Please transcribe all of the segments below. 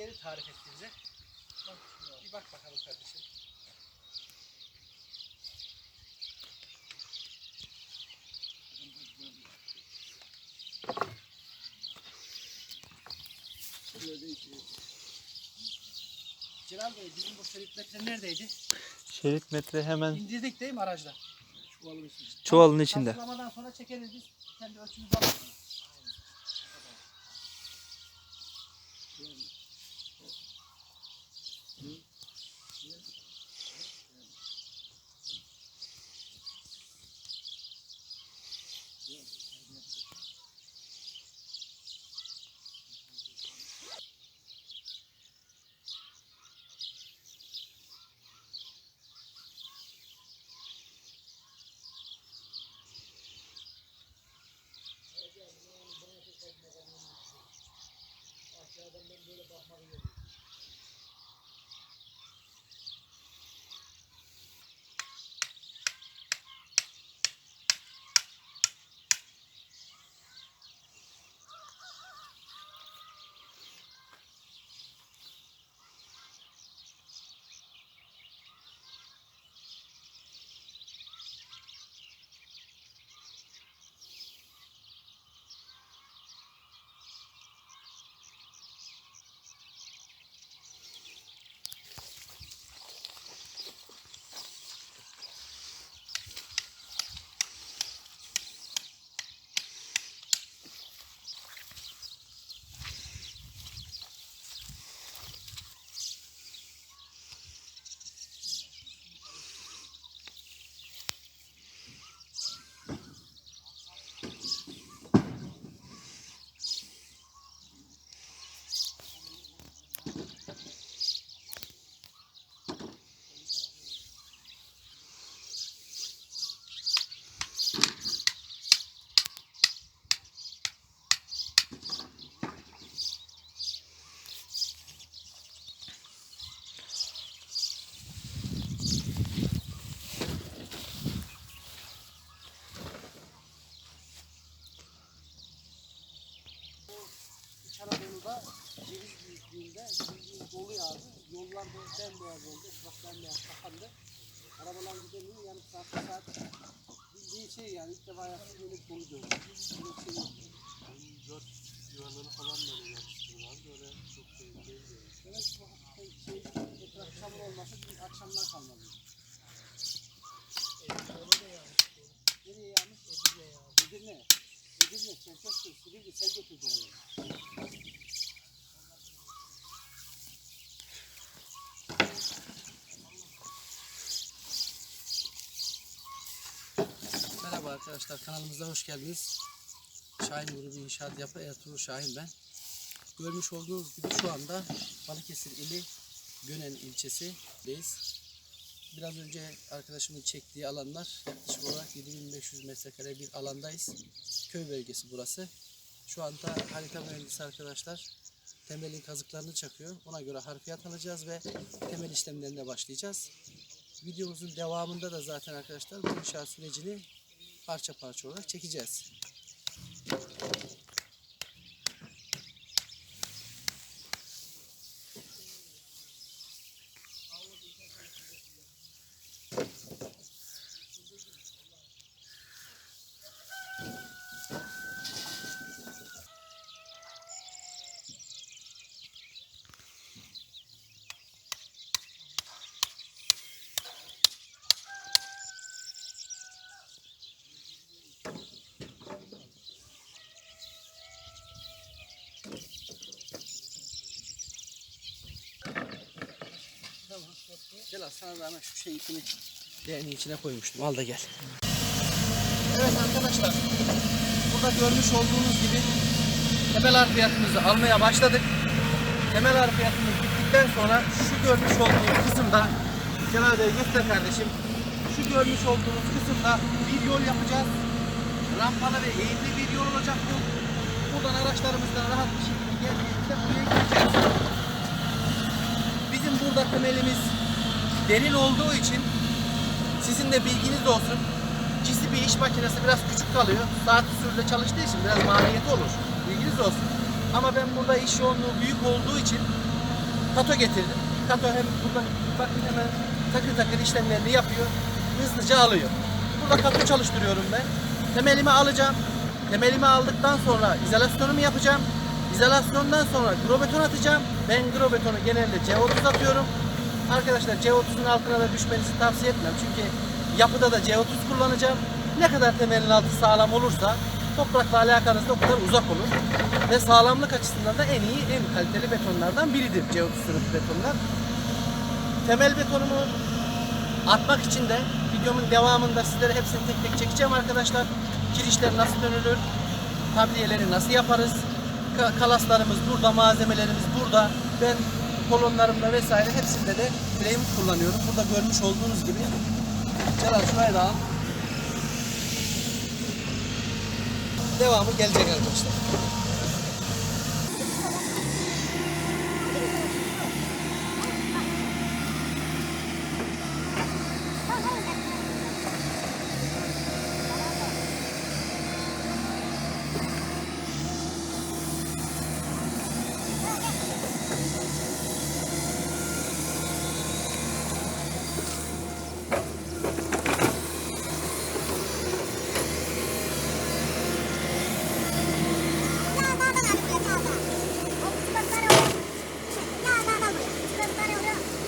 yeri tarif etti bize. Bir bak bakalım kardeşim. Celal Bey bizim bu şerit metre neredeydi? Şerit metre hemen İndirdik değil mi aracda? çuvalın içinde. Sansılamadan sonra çekeriz biz. Kendi ölçümüzü alırız. İç Anadolu'da ceviz büyüklüğünde bildiğin dolu yağdı. Yollar böyle bembeyaz oldu. Bak bembeyaz kapandı. Arabalar gidemiyor. Yarım saat, saat bildiğin şey yani ilk defa böyle bir dolu gördüm. Böyle şey. Dört yuvarlanı falan böyle yapıştırıyorlar. Böyle çok değil yani. Evet bu şey etraf çamur olması bir akşamdan kalmadı. Nereye yağmış? Edirne yağmış. Edirne. Edirne, Çerkezköy, Silivri, sen götürdün oraya. Arkadaşlar kanalımıza hoş geldiniz. Şahin Grubu İnşaat Yapı Ertuğrul Şahin ben. Görmüş olduğunuz gibi şu anda Balıkesir ili Gönen ilçesideyiz. Biraz önce arkadaşımın çektiği alanlar yaklaşık olarak 7500 metrekare bir alandayız. Köy bölgesi burası. Şu anda harita mühendisi arkadaşlar temelin kazıklarını çakıyor. Ona göre harfiyat alacağız ve temel işlemlerine başlayacağız. Videomuzun devamında da zaten arkadaşlar bu inşaat sürecini parça parça olarak çekeceğiz. Gel al sana da hemen şu şey ipini leğenin içine koymuştum. Al da gel. Evet arkadaşlar. Burada görmüş olduğunuz gibi temel harfiyatımızı almaya başladık. Temel harfiyatımız bittikten sonra şu görmüş olduğunuz kısımda Celal Bey göster kardeşim. Şu görmüş olduğunuz kısımda bir yol yapacağız. Rampalı ve eğimli bir yol olacak bu. Buradan araçlarımızdan rahat bir şekilde geldiğimizde buraya gireceğiz. Bizim burada temelimiz derin olduğu için sizin de bilginiz olsun. Cisi bir iş makinesi biraz küçük kalıyor. Saat usulüyle çalıştığı için biraz maliyeti olur. Bilginiz olsun. Ama ben burada iş yoğunluğu büyük olduğu için Kato getirdim. Kato hem burada bakın hemen takır takır işlemlerini yapıyor. Hızlıca alıyor. Burada kato çalıştırıyorum ben. Temelimi alacağım. Temelimi aldıktan sonra izolasyonumu yapacağım. İzolasyondan sonra grobeton atacağım. Ben grobetonu genelde C30 atıyorum. Arkadaşlar C30'un altına da düşmenizi tavsiye etmem. Çünkü yapıda da C30 kullanacağım. Ne kadar temelin altı sağlam olursa toprakla alakanız da o kadar uzak olur. Ve sağlamlık açısından da en iyi, en kaliteli betonlardan biridir C30 sınıf betonlar. Temel betonumu atmak için de videomun devamında sizlere hepsini tek tek çekeceğim arkadaşlar. Kirişler nasıl dönülür, tabliyeleri nasıl yaparız, ka- kalaslarımız burada, malzemelerimiz burada. Ben kolonlarımda vesaire hepsinde de Plywood kullanıyorum. Burada görmüş olduğunuz gibi. Celal şuraya da. Devamı gelecek arkadaşlar.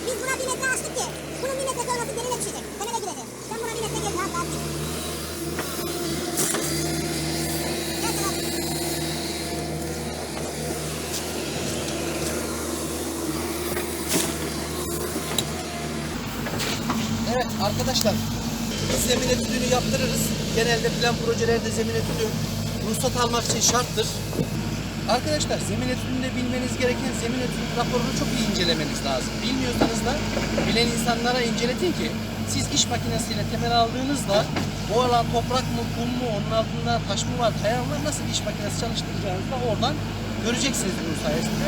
Biz buna bir metre açtık ki bunun bir metre olması derine düşecek. Temele girecek. Sen buna bir metre gel rahat rahat git. Gel Celal. Evet arkadaşlar zemin etüdünü yaptırırız. Genelde plan projelerde zemin etüdü ruhsat almak için şarttır. Arkadaşlar zemin etüdünde bilmeniz gereken zemin etüdü raporunu çok iyi incelemeniz lazım. Bilmiyorsanız da bilen insanlara inceletin ki siz iş makinesiyle temel aldığınızda o alan toprak mı, kum mu, onun altında taş mı var, kaya var, nasıl iş makinesi çalıştıracağınızı da oradan göreceksiniz bunun sayesinde.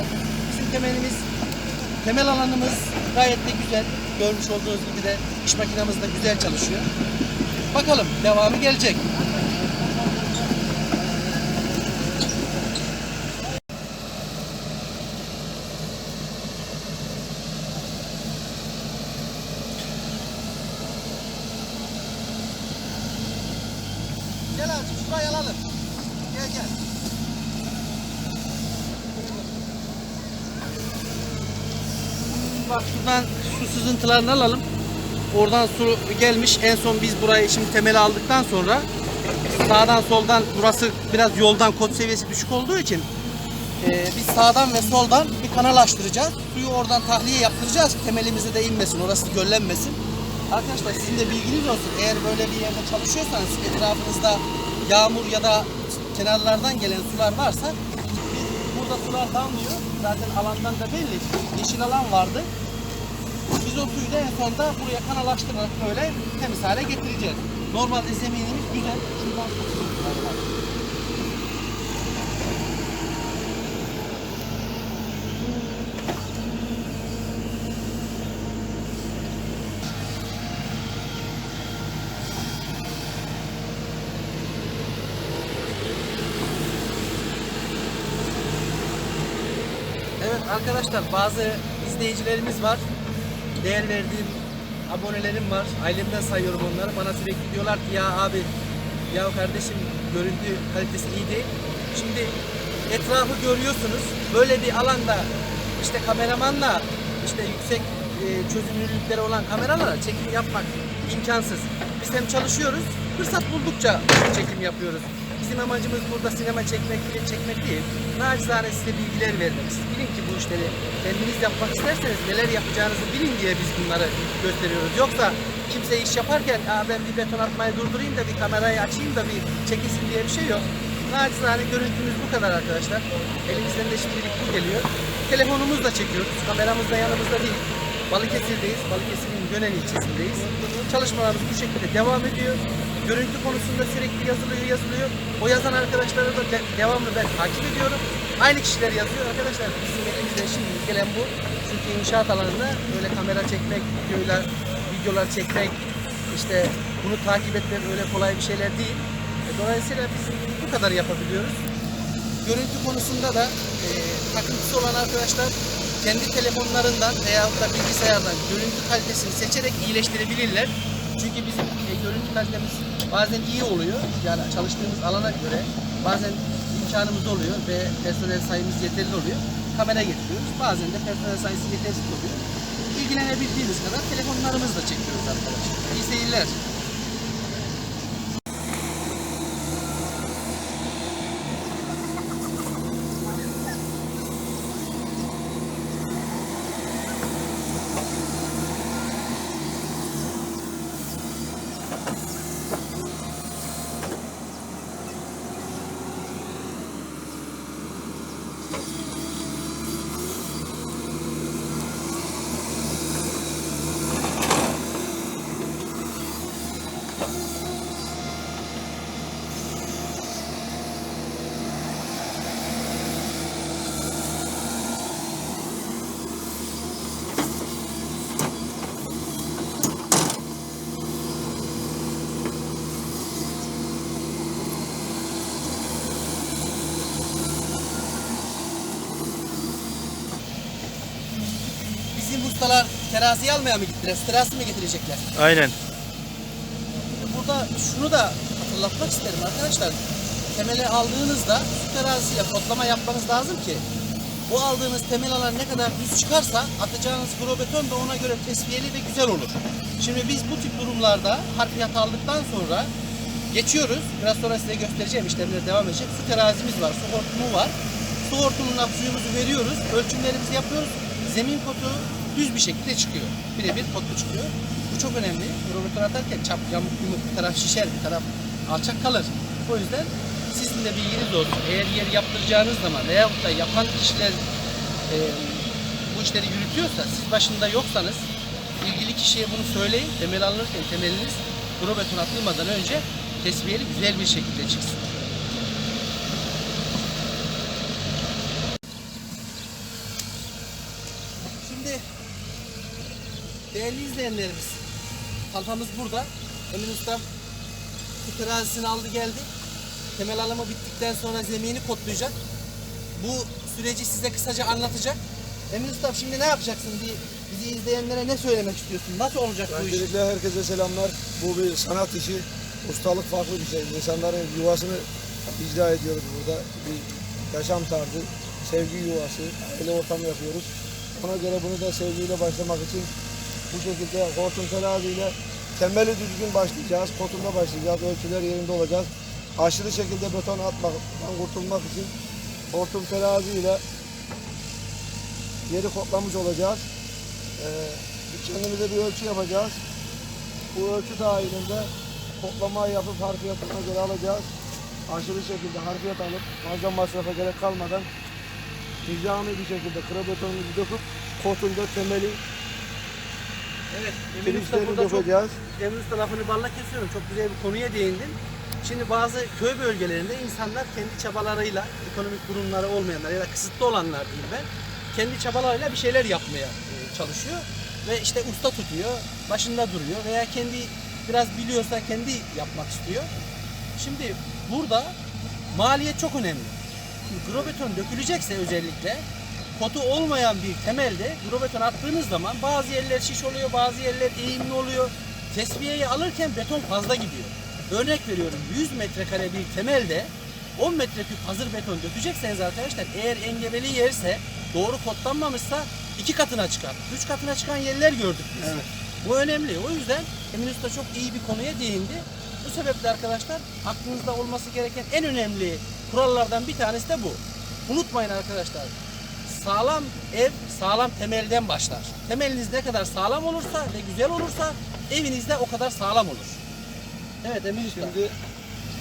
Bizim temelimiz Temel alanımız gayet de güzel. Görmüş olduğunuz gibi de iş makinamız da güzel çalışıyor. Bakalım devamı gelecek. Gel abi şurayı alalım. Gel gel. Bak şuradan sızıntılarını alalım. Oradan su gelmiş. En son biz burayı şimdi temeli aldıktan sonra sağdan soldan burası biraz yoldan kod seviyesi düşük olduğu için e, biz sağdan ve soldan bir kanal açtıracağız. Suyu oradan tahliye yaptıracağız ki temelimize de inmesin. Orası göllenmesin. Arkadaşlar sizin de bilginiz olsun. Eğer böyle bir yerde çalışıyorsanız etrafınızda yağmur ya da kenarlardan gelen sular varsa burada sular damlıyor. Zaten alandan da belli. Yeşil alan vardı. Biz o suyu da en sonunda buraya kanalaştırarak böyle temiz hale getireceğiz. Normalde zeminimiz güzel. Şuradan. Evet arkadaşlar bazı izleyicilerimiz var. Değer verdiğim abonelerim var. Ailemden sayıyorum onları. Bana sürekli diyorlar ki ya abi ya kardeşim görüntü kalitesi iyi değil. Şimdi etrafı görüyorsunuz. Böyle bir alanda işte kameramanla işte yüksek e, çözünürlükleri olan kameralara çekim yapmak imkansız. Biz hem çalışıyoruz, fırsat buldukça çekim yapıyoruz. Bizim amacımız burada sinema çekmek, film çekmek değil. Nacizane size bilgiler vermek. Siz bilin ki bu işleri kendiniz yapmak isterseniz neler yapacağınızı bilin diye biz bunları gösteriyoruz. Yoksa kimse iş yaparken Aa, ben bir beton atmayı durdurayım da bir kamerayı açayım da bir çekilsin diye bir şey yok. Nacizane görüntümüz bu kadar arkadaşlar. Elimizden de şimdilik bu geliyor. Telefonumuzla çekiyoruz. Kameramız da yanımızda değil. Balıkesir'deyiz. Balıkesir'in Gönen ilçesindeyiz. Çalışmalarımız bu şekilde devam ediyor. Görüntü konusunda sürekli yazılıyor yazılıyor. O yazan arkadaşları da de- devamlı ben takip ediyorum. Aynı kişiler yazıyor. Arkadaşlar bizim elimizden şimdi gelen bu. Çünkü inşaat alanında böyle kamera çekmek, videolar, videolar çekmek, işte bunu takip etmek öyle kolay bir şeyler değil. E, Dolayısıyla biz bu kadar yapabiliyoruz. Görüntü konusunda da e, takıntısı olan arkadaşlar kendi telefonlarından veya da bilgisayardan görüntü kalitesini seçerek iyileştirebilirler. Çünkü bizim e, görüntü kalitemiz bazen iyi oluyor. Yani çalıştığımız alana göre bazen imkanımız oluyor ve personel sayımız yeterli oluyor. Kamera getiriyoruz. Bazen de personel sayısı yetersiz oluyor. İlgilenebildiğimiz kadar telefonlarımızla çekiyoruz arkadaşlar. İyi seyirler. Bizim ustalar teraziyi almaya mı gittiler? Su terazisi mi getirecekler? Aynen. Burada şunu da hatırlatmak isterim arkadaşlar. Temeli aldığınızda su terazisiyle kodlama yapmanız lazım ki bu aldığınız temel alan ne kadar düz çıkarsa atacağınız grobeton da ona göre tesviyeli ve güzel olur. Şimdi biz bu tip durumlarda harfiyat aldıktan sonra geçiyoruz. Biraz sonra size göstereceğim işlemler devam edecek. Su terazimiz var, su hortumu var. Su hortumuna suyumuzu veriyoruz, ölçümlerimizi yapıyoruz. Zemin kotu düz bir şekilde çıkıyor. Birebir kotlu çıkıyor. Bu çok önemli. Grobeton atarken çap yamuk yumuk bir taraf şişer, bir taraf alçak kalır. O yüzden sizin de bilginiz olsun. Eğer yer yaptıracağınız zaman veyahut da yapan kişiler e, bu işleri yürütüyorsa, siz başında yoksanız ilgili kişiye bunu söyleyin. Temel alınırken temeliniz grobeton atılmadan önce tesviyeli güzel bir şekilde çıksın. Şimdi değerli izleyenlerimiz kalfamız burada. Emin Usta terazisini aldı geldi. Temel alımı bittikten sonra zemini kodlayacak. Bu süreci size kısaca anlatacak. Emin Usta şimdi ne yapacaksın? Bir, bizi izleyenlere ne söylemek istiyorsun? Nasıl olacak bu iş? Öncelikle herkese selamlar. Bu bir sanat işi. Ustalık farklı bir şey. İnsanların yuvasını icra ediyoruz burada. Bir yaşam tarzı, sevgi yuvası, aile ortamı yapıyoruz. Ona göre bunu da sevgiyle başlamak için bu şekilde hortum teraziyle temeli düzgün başlayacağız. Kotumda başlayacağız. Ölçüler yerinde olacak. Aşırı şekilde beton atmaktan kurtulmak için hortum teraziyle yeri kodlamış olacağız. Ee, kendimize bir ölçü yapacağız. Bu ölçü dahilinde toplama yapıp harfiyatına göre alacağız. Aşırı şekilde harfiyat alıp fazla masrafa gerek kalmadan nizami bir şekilde krabetonumuzu döküp kotunda temeli Evet, Emin Usta burada çok. Emin Usta lafını balla kesiyorum. Çok güzel bir konuya değindin. Şimdi bazı köy bölgelerinde insanlar kendi çabalarıyla, ekonomik durumları olmayanlar ya da kısıtlı olanlar diyeyim ben, kendi çabalarıyla bir şeyler yapmaya e, çalışıyor. Ve işte usta tutuyor, başında duruyor veya kendi biraz biliyorsa kendi yapmak istiyor. Şimdi burada maliyet çok önemli. Şimdi grobeton dökülecekse özellikle kotu olmayan bir temelde grobeton attığınız zaman bazı yerler şiş oluyor, bazı yerler eğimli oluyor. Tesviyeyi alırken beton fazla gidiyor. Örnek veriyorum 100 metrekare bir temelde 10 metreküp hazır beton dökecekseniz arkadaşlar eğer engebeli yerse doğru kodlanmamışsa iki katına çıkar. Üç katına çıkan yerler gördük biz. Bu önemli. O yüzden Emin Usta çok iyi bir konuya değindi. Bu sebeple arkadaşlar aklınızda olması gereken en önemli kurallardan bir tanesi de bu. Unutmayın arkadaşlar. Sağlam ev sağlam temelden başlar. Temeliniz ne kadar sağlam olursa ve güzel olursa eviniz de o kadar sağlam olur. Evet Emin Usta. Şimdi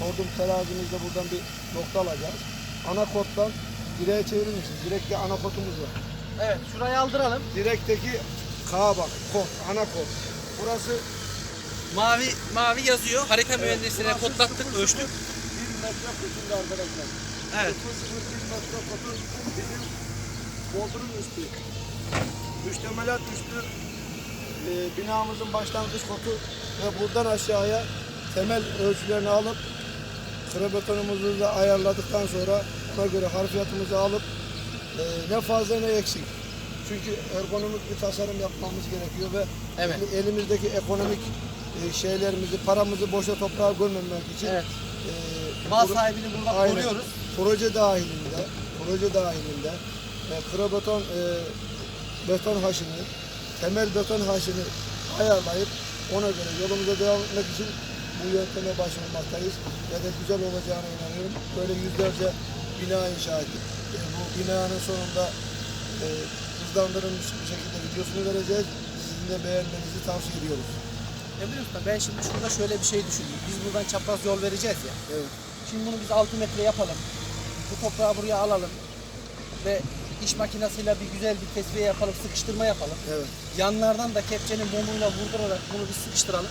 hortum terazimizde buradan bir nokta alacağız. Ana kottan direğe çevirir misiniz? Direkte ana kotumuz var. Evet şurayı aldıralım. Direkteki K bak kot, ana kot. Burası Mavi mavi yazıyor. Harita mühendisine burası kodlattık, ölçtük. Bir metre kutumda arkadaşlar. Evet. Sıfır sıfır bir metre kutu bizim bodrum üstü. Müştemelat üstü e, binamızın başlangıç kotu ve buradan aşağıya temel ölçülerini alıp krabetonumuzu da ayarladıktan sonra ona göre harfiyatımızı alıp e, ne fazla ne eksik Çünkü ergonomik bir tasarım yapmamız gerekiyor ve Evet. elimizdeki ekonomik e, şeylerimizi, paramızı boşa toprağa gömmemek için Evet. e, Mal sahibini burada Aynen. koruyoruz. proje dahilinde, proje dahilinde e, krobeton e, beton haşını, temel beton haşını ayarlayıp ona göre yolumuza devam etmek için bu yönteme başvurmaktayız ve de güzel olacağına inanıyorum. Böyle yüzlerce bina inşa ettik. E, bu binanın sonunda e, hızlandırılmış bir şekilde videosunu vereceğiz. Sizin de beğenmenizi tavsiye ediyoruz. Emre Usta ben şimdi şurada şöyle bir şey düşündüm. Biz buradan çapraz yol vereceğiz ya. Evet. Şimdi bunu biz 6 metre yapalım. Bu toprağı buraya alalım. Ve iş makinesiyle bir güzel bir tesviye yapalım, sıkıştırma yapalım. Evet. Yanlardan da kepçenin bomuyla vurdurarak bunu bir sıkıştıralım.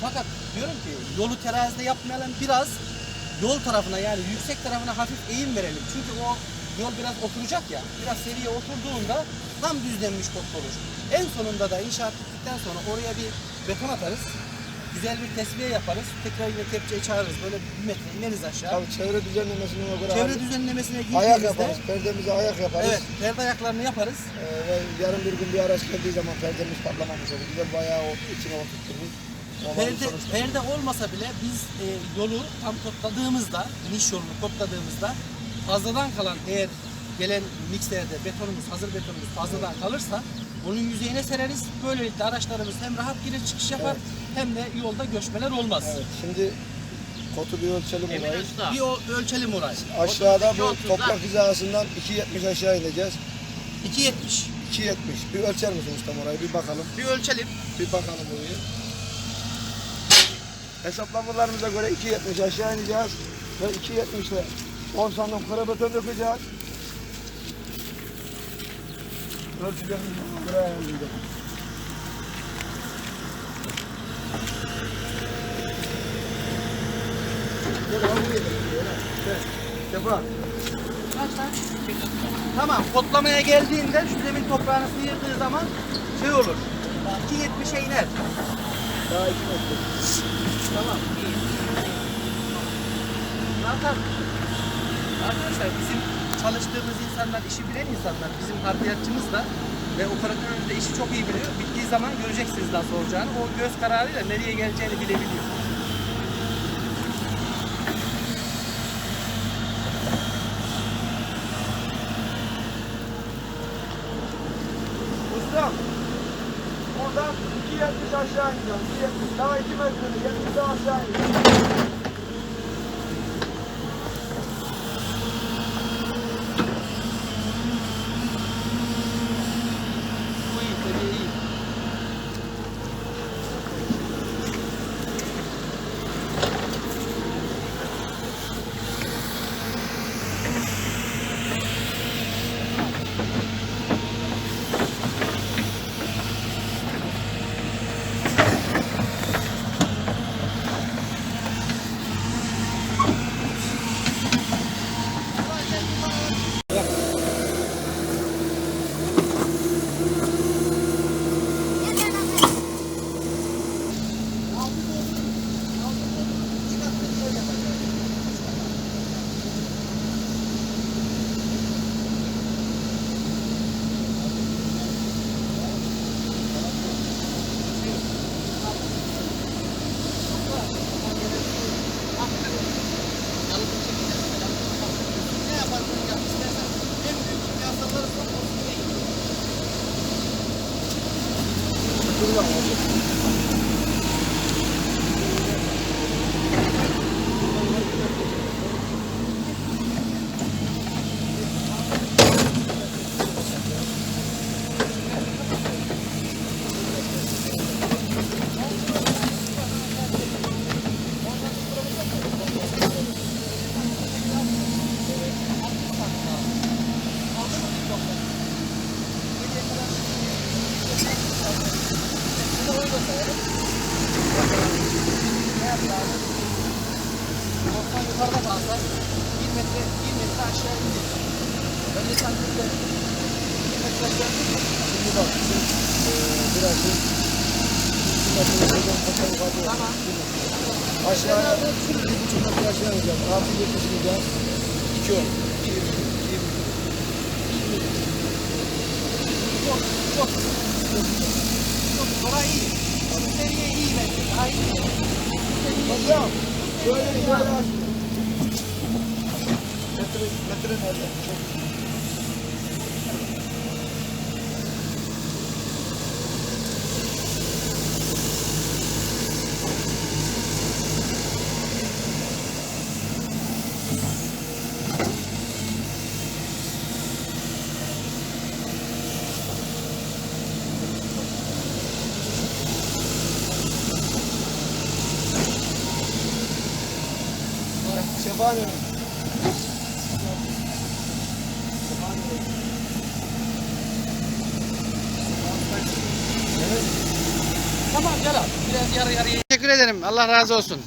Fakat diyorum ki yolu terazide yapmayalım biraz yol tarafına yani yüksek tarafına hafif eğim verelim. Çünkü o yol biraz oturacak ya. Biraz seviye oturduğunda tam düzlenmiş kot olur. En sonunda da inşaat bittikten sonra oraya bir beton atarız. Güzel bir tesviye yaparız. Tekrar yine kepçeyi çağırırız. Böyle bir metre ineriz aşağı. Tabii çevre düzenlemesine göre Çevre ayak- düzenlemesine ayak girdiğimizde yaparız. Perdemize ayak yaparız. evet perde ayaklarını yaparız. Ee, ve yarın bir gün bir araç geldiği zaman perdemiz patlamamış olur. Güzel bayağı içine bir Perde, perde olmasa bile biz e, yolu tam kodladığımızda, iniş yolunu kodladığımızda fazladan kalan eğer gelen mikserde betonumuz, hazır betonumuz fazladan kalırsa onun yüzeyine sereriz. Böylelikle araçlarımız hem rahat girir çıkış yapar hem de yolda göçmeler olmaz. Evet, şimdi kotu bir ölçelim olayı. Bir o ölçelim orayı. Aşağıda bu toprak hizasından 2.70 aşağı ineceğiz. 2.70. 2.70. Bir ölçer misin ustam orayı? Bir bakalım. Bir ölçelim. Bir bakalım orayı. Hesaplamalarımıza göre 2.70 aşağı ineceğiz. Ve 2.70 ile 10 santim karabeton dökeceğiz. Ölçülerimizi buraya ayarlayacağız. Defa. Tamam kodlamaya geldiğinde şu zemin toprağını sıyırdığı zaman şey olur. 2.70'e iner. Daha iki metre. Tamam. iyi. Zaten arkadaşlar bizim çalıştığımız insanlar, işi bilen insanlar, bizim hardiyatçımız da ve operatörümüz de işi çok iyi biliyor. Bittiği zaman göreceksiniz nasıl olacağını. O göz kararıyla nereye geleceğini bilebiliyor. Ustam, buradan 2.70 aşağı ineceğim. 2.70 daha 2 metrede 70 daha aşağı ineceğim. İyi bence. Daha iyi. Hocam şöyle şöyle aç. Metre, metre Tamam gel abi. Biraz yarı yarıya. Teşekkür ederim. Allah razı olsun.